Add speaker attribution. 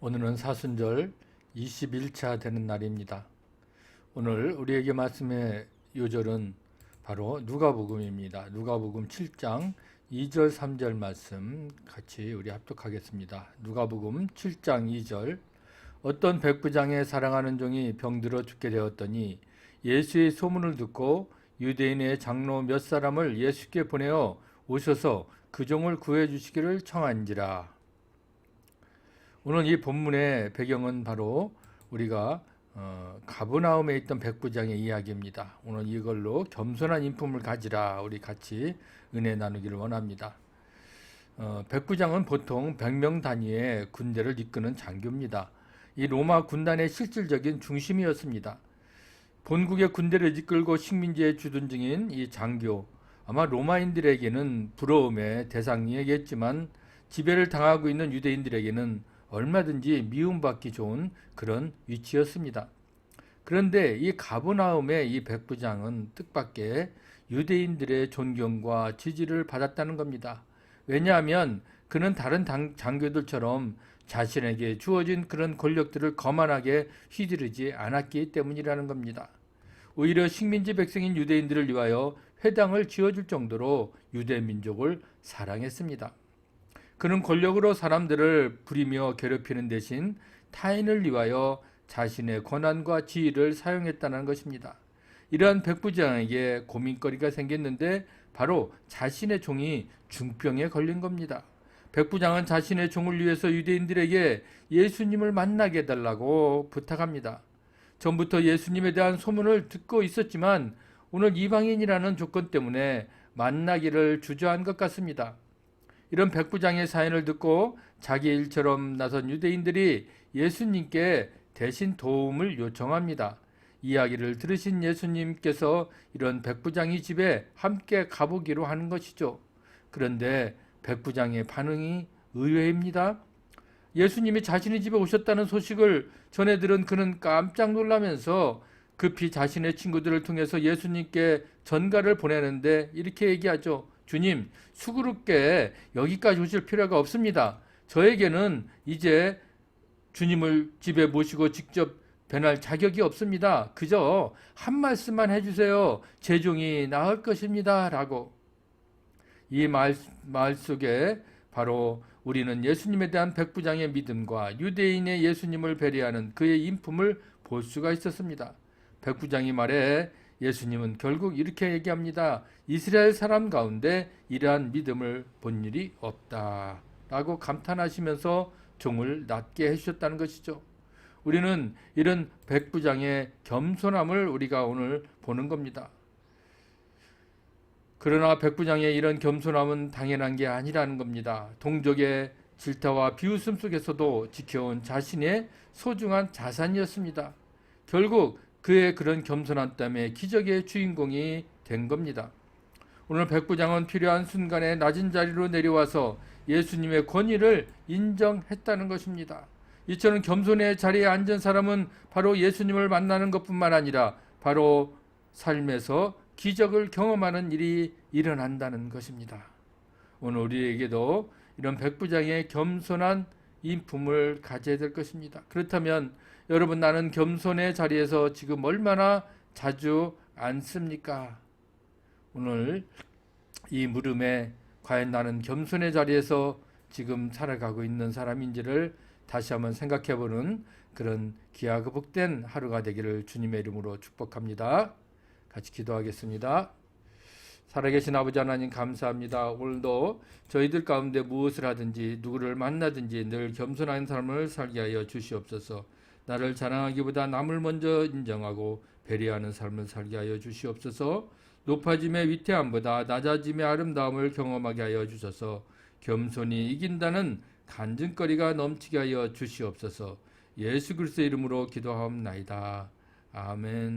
Speaker 1: 오늘은 사순절 21차 되는 날입니다. 오늘 우리에게 말씀의 요절은 바로 누가복음입니다. 누가복음 7장 2절 3절 말씀 같이 우리 합독하겠습니다. 누가복음 7장 2절 어떤 백부장의 사랑하는 종이 병들어 죽게 되었더니 예수의 소문을 듣고 유대인의 장로 몇 사람을 예수께 보내어 오셔서 그 종을 구해 주시기를 청한지라. 오늘 이 본문의 배경은 바로 우리가 어, 가브나움에 있던 백부장의 이야기입니다. 오늘 이걸로 겸손한 인품을 가지라 우리 같이 은혜 나누기를 원합니다. 어, 백부장은 보통 100명 단위의 군대를 이끄는 장교입니다. 이 로마 군단의 실질적인 중심이었습니다. 본국의 군대를 이끌고 식민지에 주둔 중인 이 장교 아마 로마인들에게는 부러움의 대상이겠지만 지배를 당하고 있는 유대인들에게는 얼마든지 미움받기 좋은 그런 위치였습니다. 그런데 이 가브나움의 이 백부장은 뜻밖의 유대인들의 존경과 지지를 받았다는 겁니다. 왜냐하면 그는 다른 당, 장교들처럼 자신에게 주어진 그런 권력들을 거만하게 휘두르지 않았기 때문이라는 겁니다. 오히려 식민지 백성인 유대인들을 위하여 회당을 지어줄 정도로 유대 민족을 사랑했습니다. 그는 권력으로 사람들을 부리며 괴롭히는 대신 타인을 위하여 자신의 권한과 지위를 사용했다는 것입니다. 이러한 백부장에게 고민거리가 생겼는데 바로 자신의 종이 중병에 걸린 겁니다. 백부장은 자신의 종을 위해서 유대인들에게 예수님을 만나게 해달라고 부탁합니다. 전부터 예수님에 대한 소문을 듣고 있었지만 오늘 이방인이라는 조건 때문에 만나기를 주저한 것 같습니다. 이런 백부장의 사연을 듣고 자기 일처럼 나선 유대인들이 예수님께 대신 도움을 요청합니다. 이야기를 들으신 예수님께서 이런 백부장이 집에 함께 가보기로 하는 것이죠. 그런데 백부장의 반응이 의외입니다. 예수님이 자신의 집에 오셨다는 소식을 전해 들은 그는 깜짝 놀라면서 급히 자신의 친구들을 통해서 예수님께 전가를 보내는데 이렇게 얘기하죠. 주님, 수그럽게 여기까지 오실 필요가 없습니다. 저에게는 이제 주님을 집에 모시고 직접 변할 자격이 없습니다. 그저 한 말씀만 해주세요. 제 종이 나을 것입니다. 라고. 이 말, 말 속에 바로 우리는 예수님에 대한 백부장의 믿음과 유대인의 예수님을 배려하는 그의 인품을 볼 수가 있었습니다. 백부장이 말해 예수님은 결국 이렇게 얘기합니다. 이스라엘 사람 가운데 이러한 믿음을 본 일이 없다. 라고 감탄하시면서 종을 낮게 해주셨다는 것이죠. 우리는 이런 백부장의 겸손함을 우리가 오늘 보는 겁니다. 그러나 백부장의 이런 겸손함은 당연한 게 아니라는 겁니다. 동족의 질타와 비웃음 속에서도 지켜온 자신의 소중한 자산이었습니다. 결국 그의 그런 겸손함 때문에 기적의 주인공이 된 겁니다. 오늘 백부장은 필요한 순간에 낮은 자리로 내려와서 예수님의 권위를 인정했다는 것입니다. 이처럼 겸손의 자리에 앉은 사람은 바로 예수님을 만나는 것뿐만 아니라 바로 삶에서 기적을 경험하는 일이 일어난다는 것입니다. 오늘 우리에게도 이런 백부장의 겸손한 인품을 가져야 될 것입니다. 그렇다면 여러분 나는 겸손의 자리에서 지금 얼마나 자주 앉습니까? 오늘 이 물음에 과연 나는 겸손의 자리에서 지금 살아가고 있는 사람인지를 다시 한번 생각해 보는 그런 기하고 복된 하루가 되기를 주님의 이름으로 축복합니다. 같이 기도하겠습니다. 살아계신 아버지 하나님 감사합니다. 오늘도 저희들 가운데 무엇을 하든지 누구를 만나든지 늘 겸손한 삶을 살게 하여 주시옵소서. 나를 자랑하기보다 남을 먼저 인정하고 배려하는 삶을 살게 하여 주시옵소서. 높아짐의 위태함보다 낮아짐의 아름다움을 경험하게 하여 주셔서 겸손히 이긴다는 간증거리가 넘치게 하여 주시옵소서. 예수 그리스도의 이름으로 기도하옵나이다. 아멘.